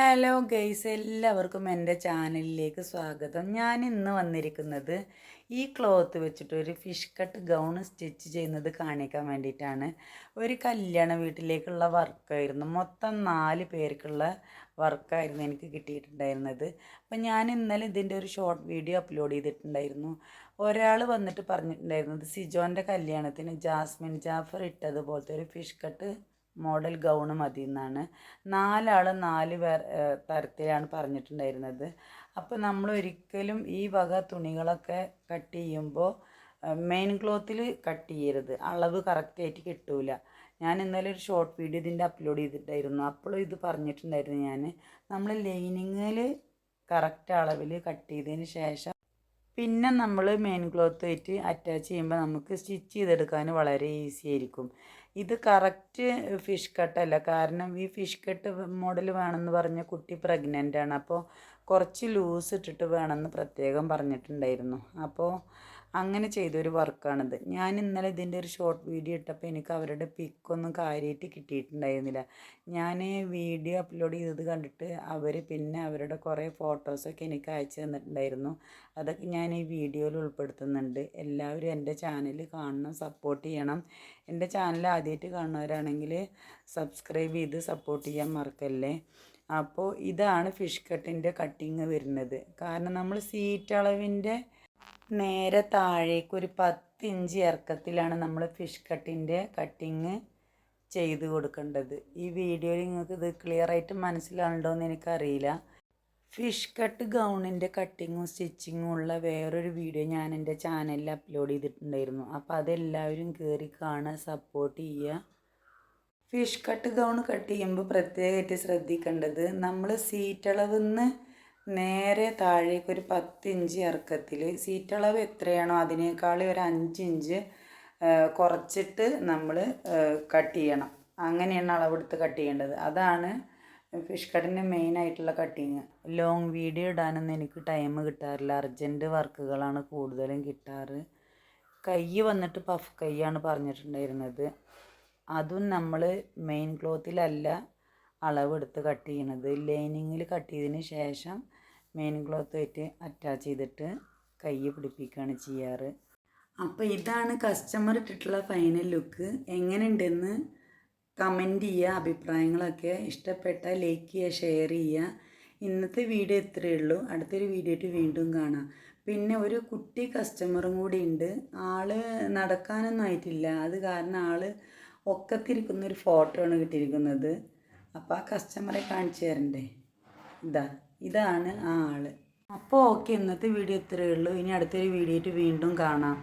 Hello guys എല്ലാവർക്കും എന്റെ ചാനലിലേക്ക് സ്വാഗതം. ഞാൻ ഇന്ന് വന്നിരിക്കുന്നത് ഈ ക്ലോത്ത് വെച്ചിട്ട് ഒരു ഫിഷ് കട്ട് ഗൗൺ സ്റ്റിച്ച് ചെയ്യുന്നത് കാണിക്കാൻ വേണ്ടിയിട്ടാണ്. ഒരു കല്യാണ വീട്ടിലേക്കുള്ള വർക്കായിരുന്നു. മൊത്തം നാല് പേർക്കുള്ള വർക്കായിരുന്നു എനിക്ക് കിട്ടിയിട്ടുണ്ടായിരുന്നത്. അപ്പോൾ ഞാൻ ഇന്നലെ ഇതിന്റെ ഒരു ഷോർട്ട് വീഡിയോ അപ്ലോഡ് ചെയ്തിട്ടുണ്ടായിരുന്നു. ഒരാൾ വന്നിട്ട് പറഞ്ഞിട്ടുണ്ടായിരുന്നത് സിജോന്റെ കല്യാണത്തിന് ജാസ്മിൻ ജാഫർ ഇട്ടതുപോലത്തെ ഒരു ഫിഷ് കട്ട് മോഡൽ ഗൗണ് മതി എന്നാണ് നാലാൾ നാല് തരത്തിലാണ് പറഞ്ഞിട്ടുണ്ടായിരുന്നത്. അപ്പോൾ നമ്മൾ ഒരിക്കലും ഈ വക തുണികളൊക്കെ കട്ട് ചെയ്യുമ്പോൾ മെയിൻ ക്ലോത്തിൽ കട്ട് ചെയ്യരുത്. അളവ് കറക്റ്റായിട്ട് കിട്ടൂല. ഞാൻ ഇന്നലെ ഒരു ഷോർട്ട് വീഡിയോ ഇതിന്റെ അപ്ലോഡ് ചെയ്തിട്ടായിരുന്നു അപ്പോഴും ഇത് പറഞ്ഞിട്ടുണ്ടായിരുന്നു ഞാൻ നമ്മൾ ലൈനിങ്ങിൽ കറക്റ്റ് അളവിൽ കട്ട് ചെയ്തതിന് ശേഷം പിന്നെ നമ്മൾ മെയിൻ ക്ലോത്ത് ആയിട്ട് അറ്റാച്ച് ചെയ്യുമ്പോൾ നമുക്ക് സ്റ്റിച്ച് ചെയ്തെടുക്കാൻ വളരെ ഈസി ആയിരിക്കും. ഇത് കറക്റ്റ് ഫിഷ് കട്ടല്ല. കാരണം ഈ ഫിഷ് കട്ട് മോഡൽ വേണമെന്ന് പറഞ്ഞ കുട്ടി പ്രഗ്നന്റ് ആണ്. അപ്പോൾ കുറച്ച് ലൂസ് ഇട്ടിട്ട് വേണമെന്ന് പ്രത്യേകം പറഞ്ഞിട്ടുണ്ടായിരുന്നു. അപ്പോൾ അങ്ങനെ ചെയ്തൊരു വർക്കാണിത് ഞാൻ ഇന്നലെ ഇതിന്റെ ഒരു ഷോർട്ട് വീഡിയോ ഇട്ടപ്പോൾ എനിക്ക് അവരുടെ പിക്കൊന്നും കാര്യമായിട്ട് കിട്ടിയിട്ടുണ്ടായിരുന്നില്ല. ഞാൻ വീഡിയോ അപ്ലോഡ് ചെയ്തത് കണ്ടിട്ട് അവർ പിന്നെ അവരുടെ കുറേ ഫോട്ടോസൊക്കെ എനിക്ക് അയച്ചു തന്നിട്ടുണ്ടായിരുന്നു. അതൊക്കെ ഞാൻ ഈ വീഡിയോയിൽ ഉൾപ്പെടുത്തുന്നുണ്ട്. എല്ലാവരും എന്റെ ചാനൽ കാണണം സപ്പോർട്ട് ചെയ്യണം. എന്റെ ചാനൽ ആദ്യമായിട്ട് കാണുന്നവരാണെങ്കിൽ സബ്സ്ക്രൈബ് ചെയ്ത് സപ്പോർട്ട് ചെയ്യാൻ മറക്കല്ലേ? അപ്പോൾ ഇതാണ് ഫിഷ് കട്ടിന്റെ കട്ടിങ് വരുന്നത്. കാരണം നമ്മൾ സീറ്റ് അളവിന്റെ നേരെ താഴേക്ക് ഒരു പത്ത് ഇഞ്ച് ഇറക്കത്തിലാണ് നമ്മൾ ഫിഷ് കട്ടിന്റെ കട്ടിങ് ചെയ്ത് കൊടുക്കേണ്ടത്. ഈ വീഡിയോയിൽ നിങ്ങൾക്ക് ഇത് ക്ലിയർ ആയിട്ട് എന്ന് എനിക്കറിയില്ല. ഫിഷ് കട്ട് ഗൗണിന്റെ കട്ടിങ്ങും സ്റ്റിച്ചിങ്ങും ഉള്ള വേറൊരു വീഡിയോ ഞാൻ എന്റെ ചാനലിൽ അപ്ലോഡ് ചെയ്തിട്ടുണ്ടായിരുന്നു. അപ്പോൾ അതെല്ലാവരും കയറി കാണുക സപ്പോർട്ട് ചെയ്യുക. ഫിഷ് കട്ട് ഗൗൺ കട്ട് ചെയ്യുമ്പോൾ പ്രത്യേകമായിട്ട് ശ്രദ്ധിക്കേണ്ടത് നമ്മൾ സീറ്റളവിൽ നിന്ന് നേരെ താഴേക്ക് ഒരു പത്ത് ഇഞ്ച് ഇറക്കത്തിൽ സീറ്റളവ് എത്രയാണോ അതിനേക്കാൾ ഒരു അഞ്ച് ഇഞ്ച് കുറച്ചിട്ട് നമ്മൾ കട്ട് ചെയ്യണം. അങ്ങനെയാണ് അളവെടുത്ത് കട്ട് ചെയ്യേണ്ടത്. അതാണ് ഫിഷ് കട്ടിന്റെ മെയിൻ ആയിട്ടുള്ള കട്ടിങ് ലോങ് വീഡിയോ ഇടാനൊന്നും എനിക്ക് ടൈം കിട്ടാറില്ല. അർജന്റ് വർക്കുകളാണ് കൂടുതലും കിട്ടാറ്. കൈ വന്നിട്ട് പഫ് കൈയാണ് പറഞ്ഞിട്ടുണ്ടായിരുന്നത്. അതും നമ്മൾ മെയിൻ ക്ലോത്തിലല്ല അളവെടുത്ത് കട്ട് ചെയ്യണത്. ലൈനിങ്ങിൽ കട്ട് ചെയ്തതിന് ശേഷം മെയിൻ ക്ലോത്ത് ആയിട്ട് അറ്റാച്ച് ചെയ്തിട്ട് കൈ പിടിപ്പിക്കുകയാണ് ചെയ്യാറ്. അപ്പോൾ ഇതാണ് കസ്റ്റമർ ഇട്ടിട്ടുള്ള ഫൈനൽ ലുക്ക് എങ്ങനെയുണ്ടെന്ന് കമന്റ് ചെയ്യുക അഭിപ്രായങ്ങളൊക്കെ ഇഷ്ടപ്പെട്ടാൽ ലൈക്ക് ചെയ്യുക ഷെയർ ചെയ്യുക. ഇന്നത്തെ വീഡിയോ ഇത്രയേ ഉള്ളൂ. അടുത്തൊരു വീഡിയോ ആയിട്ട് വീണ്ടും കാണാം. പിന്നെ ഒരു കുട്ടി കസ്റ്റമറും കൂടി ഉണ്ട്. ആൾ നടക്കാനൊന്നും ആയിട്ടില്ല. അത് കാരണം ആൾ ഒക്കത്തിരിക്കുന്ന ഒരു ഫോട്ടോ ആണ് കിട്ടിയിരിക്കുന്നത്. അപ്പോൾ ആ കസ്റ്റമറെ കാണിച്ചു തരണ്ടേ? ഇതാ ഇതാണ് ആ ആൾ. അപ്പോൾ ഓക്കെ ഇന്നത്തെ വീഡിയോ ഇത്രയേ ഉള്ളൂ. ഇനി അടുത്തൊരു വീഡിയോ ആയിട്ട് വീണ്ടും കാണാം.